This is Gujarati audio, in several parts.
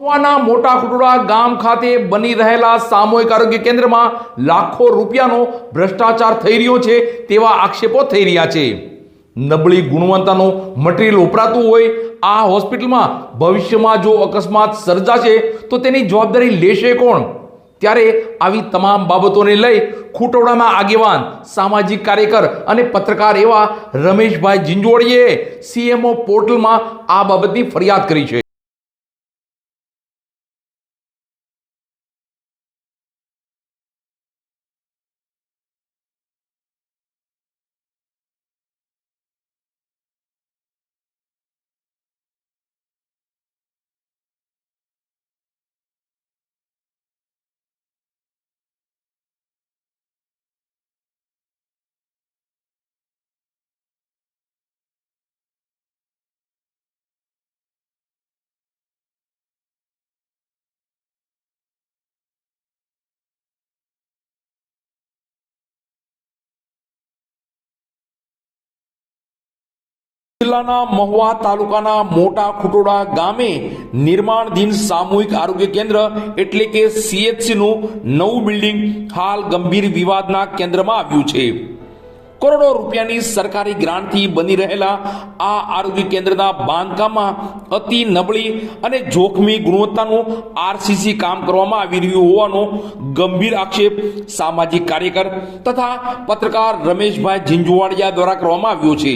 મહુવાના મોટા ખુટોડા ગામ ખાતે બની રહેલા સામૂહિક આરોગ્ય કેન્દ્રમાં લાખો રૂપિયાનો ભ્રષ્ટાચાર થઈ રહ્યો છે તેવા આક્ષેપો થઈ રહ્યા છે. નબળી ગુણવત્તાનું મટીરિયલ વપરાતું હોય, આ હોસ્પિટલમાં ભવિષ્યમાં જો અકસ્માત સર્જાશે, તો તેની જવાબદારી લેશે કોણ? ત્યારે આવી તમામ બાબતોને લઈ ખૂટોડાના આગેવાન, સામાજિક કાર્યકર અને પત્રકાર એવા રમેશભાઈ જિંજોડીએ સીએમઓ પોર્ટલમાં આ બાબતની ફરિયાદ કરી છે. જિલ્લાના મહુવા તાલુકાના મોટા ખુટોડા ગામે નિર્માણધીન સામૂહિક આરોગ્ય કેન્દ્ર એટલે કે CHC નું નવું બિલ્ડિંગ હાલ ગંભીર વિવાદના કેન્દ્રમાં આવ્યું છે. કરોડો રૂપિયાની સરકારી ગ્રાન્ટથી બની રહેલા આ આરોગ્ય કેન્દ્રના બાંધકામમાં અતિ નબળી અને જોખમી ગુણવત્તાનું આરસીસી કામ કરવામાં આવી રહ્યું હોવાનો ગંભીર આક્ષેપ સામાજિક કાર્યકર તથા પત્રકાર રમેશભાઈ ઝીંઝુવાડિયા દ્વારા કરવામાં આવ્યો છે.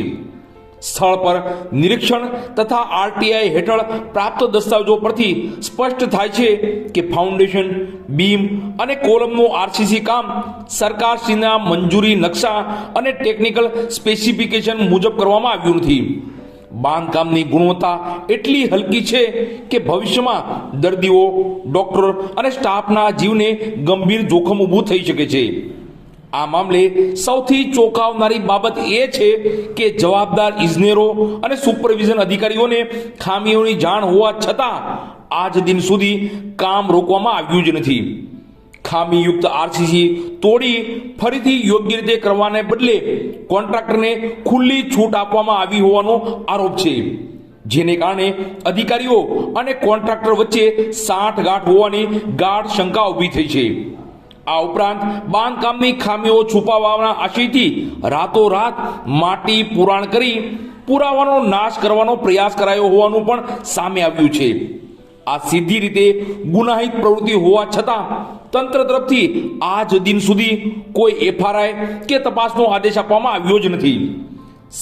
સ્થળ પર નિરીક્ષણ તથા આરટીઆઈ હેઠળ પ્રાપ્ત દસ્તાવેજો પરથી સ્પષ્ટ થાય છે કે ફાઉન્ડેશન, બીમ અને કોલમનું આરસીસી કામ સરકારશ્રીના મંજૂરી નકશા અને ટેકનિકલ સ્પેસિફિકેશન મુજબ કરવામાં આવ્યું નથી. બાંધકામની ગુણવત્તા એટલી હલકી છે કે ભવિષ્યમાં દર્દીઓ, ડોક્ટર અને સ્ટાફના જીવને ગંભીર જોખમ ઊભું થઈ શકે છે. આ મામલે સૌથી ચોંકાવનારી બાબત એ છે કે જવાબદાર ઇજનેરો અને સુપરવિઝન અધિકારીઓને ખામીઓની જાણ હોવા છતાં આજ દિન સુધી કામ રોકવામાં આવ્યું જ નથી. ખામીયુક્ત આરસીસી તોડી ફરીથી યોગ્ય રીતે કરવાને બદલે કોન્ટ્રાક્ટરને ખુલ્લી છૂટ આપવામાં આવી હોવાનો આરોપ છે. જેને કારણે અધિકારીઓ અને કોન્ટ્રાક્ટર વચ્ચે સાઠગાંઠ હોવાની ગાઢ શંકા ઊભી થઈ છે. આ ઉપરાંત બાંધકામની ખામીઓ છુપાવવાના આશયથી રાતોરાત માટી પુરાણ કરી પુરાવાનો નાશ કરવાનો પ્રયાસ કરાયો હોવાનું પણ સામે આવ્યું છે. આ સીધી રીતે ગુનાહિત પ્રવૃત્તિ હોવા છતાં તંત્ર તરફથી આજ દિન સુધી કોઈ એફઆરઆઈ કે તપાસનો આદેશ આપવામાં આવ્યો જ નથી.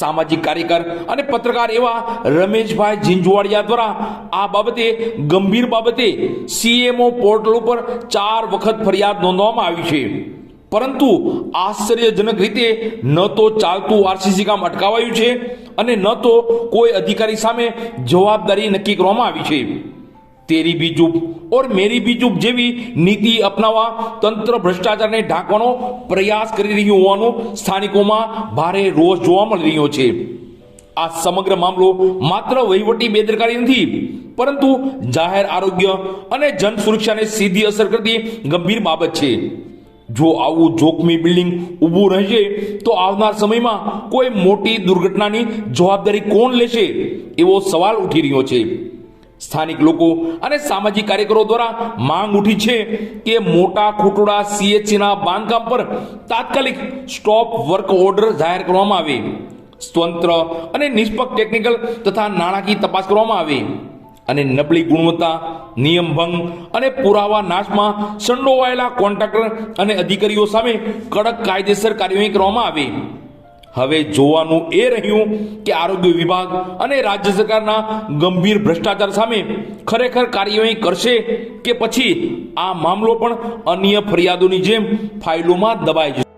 સામાજિક કાર્યકર અને પત્રકાર એવા રમેશભાઈ ઝીંઝુવાડિયા દ્વારા આ બાબતે, ગંભીર બાબતે સીએમઓ પોર્ટલ ઉપર ચાર વખત ફરિયાદ નોંધવામાં આવી છે. પરંતુ આશ્ચર્યજનક રીતે ન તો ચાલતું આરસીસી કામ અટકાવાયું છે અને ન તો કોઈ અધિકારી સામે જવાબદારી નક્કી કરવામાં આવી છે. તેરી બી ઓર મેરી બી જેવી નીતિ અપનાવવા તંત્ર ભ્રષ્ટાચારને ઢાંકવાનો પ્રયાસ કરી રહ્યું હોવાનું સ્થાનિકોમાં ભારે રોષ જોવા મળી રહ્યો છે આ સમગ્ર મામલો માત્ર વહીવટી બેદરકારી નથી પરંતુ જાહેર આરોગ્ય અને જન સુરક્ષાને સીધી અસર કરતી ગંભીર બાબત છે જો આવું જોખમી બિલ્ડિંગ ઊભું રહેશે, તો આવનાર સમયમાં કોઈ મોટી દુર્ઘટનાની જવાબદારી કોણ લેશે, એવો સવાલ ઉઠી રહ્યો છે. સ્થાનિક લોકો અને સામાજિક કાર્યકરો દ્વારા માંગ ઉઠી છે કે મોટા ખોટોડા સીએચસીના બાંધકામ પર તાત્કાલિક સ્ટોપ વર્ક ઓર્ડર જાહેર કરવામાં આવે. સ્વતંત્ર અને નિષ્પક્ષ ટેકનિકલ તથા નાણાકીય તપાસ કરવામાં આવે. અને નબળી ગુણવત્તા, નિયમ ભંગ અને પુરાવા નાશમાં સંડોવાયેલા કોન્ટ્રાક્ટર અને અધિકારીઓ સામે કડક કાયદેસર કાર્યવાહી કરવામાં આવે. હવે જોવાનું એ રહ્યું કે આરોગ્ય વિભાગ અને રાજ્ય સરકારના ગંભીર ભ્રષ્ટાચાર સામે ખરેખર કાર્યવાહી કરશે કે પછી આ મામલો પણ અન્ય ફરિયાદોની જેમ ફાઇલોમાં દબાઈ જશે.